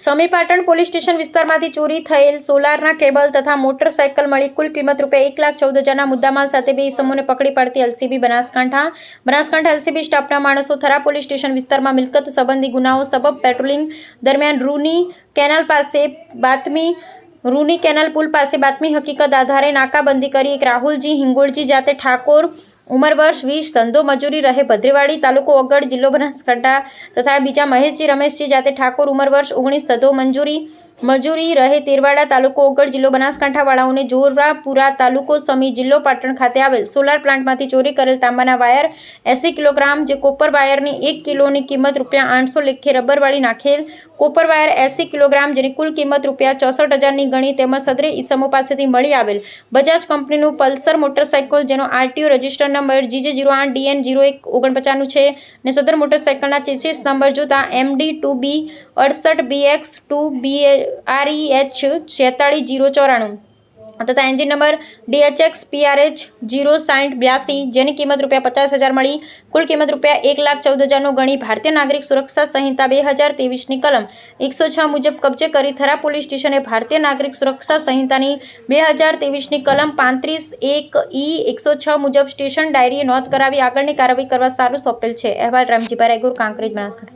સમી Patan police station વિસ્તારમાંથી ચોરી થયેલ સોલારના કેબલ તથા મોટરસાયકલ મળી કુલ કિંમત રૂપિયા એક લાખ ચૌદ હજારના મુદ્દામાલ સાથે બે ઇસમોને પકડી પાડતી એલસીબી બનાસકાંઠા. બનાસકાંઠા એલસીબી સ્ટાફના માણસો થરા પોલીસ સ્ટેશન વિસ્તારમાં મિલકત સંબંધી ગુનાઓ, સબબ પેટ્રોલિંગ દરમિયાન રૂની કેનાલ પાસે બાતમી, રૂની કેનાલ પુલ પાસે બાતમી હકીકત આધારે નાકાબંધી કરી એક રાહુલજી હિંગોળજી જાતે ઠાકોર ઉંમર વર્ષ વીસ, ધંધો મજૂરી રહે, ભદ્રેવાડી તાલુકો ઓગળ જિલ્લો બનાસકાંઠા તથા બીજા મહેશજી, રમેશજી, જાતે ઠાકોર, ઉંમર વર્ષ ઓગણીસ, ધંધો મંજૂરી મજૂરી રહે તેરવાડા તાલુકો ઓગળ જિલ્લો બનાસકાંઠાવાળાઓને જોરાપુરા તાલુકો સમી જિલ્લો પાટણ ખાતે આવેલ સોલાર પ્લાન્ટમાંથી ચોરી કરેલ તાંબાના વાયર એંસી કિલોગ્રામ જે કોપર વાયરની એક કિલોની કિંમત રૂપિયા આઠસો લેખે રબરવાળી નાખેલ કોપર વાયર એંસી કિલોગ્રામ જેની કુલ કિંમત રૂપિયા ચોસઠ હજારની ગણી તેમજ સદરે ઈસમો પાસેથી મળી આવેલ. બજાજ કંપનીનું પલ્સર મોટરસાયકલ જેનો RTO register number GJ zero આઠ ડીએન જીરો એક ઓગણપચાસનું છે ને સદર મોટરસાયકલના ચેસીસ નંબર જોતા એમડી ટુ બી અડસઠ BX two B RE H છેતાળીસ zero ચોરાણું. તથા engine number DHX PRH zero સાઠ બ્યાસી, જેની કિંમત રૂપિયા પચાસ હજાર મળી. કુલ કિંમત રૂપિયા એક લાખ ચૌદ હજારનો ગણી ભારતીય નાગરિક સુરક્ષા સંહિતા બે હજાર ત્રેવીસની કલમ. એકસો છ મુજબ કબજે કરી થરા પોલીસ સ્ટેશને ભારતીય નાગરિક સુરક્ષા સંહિતાની બે હજાર ત્રેવીસની કલમ પાંત્રીસ એક ઈ એકસો છ મુજબ સ્ટેશન ડાયરીએ નોંધ કરાવી આગળની કાર્યવાહી કરવા સારું સોંપેલ છે. અહેવાલ રામજીભાઈ રાયગુર, કાંકરેજ, બનાસકાંઠા.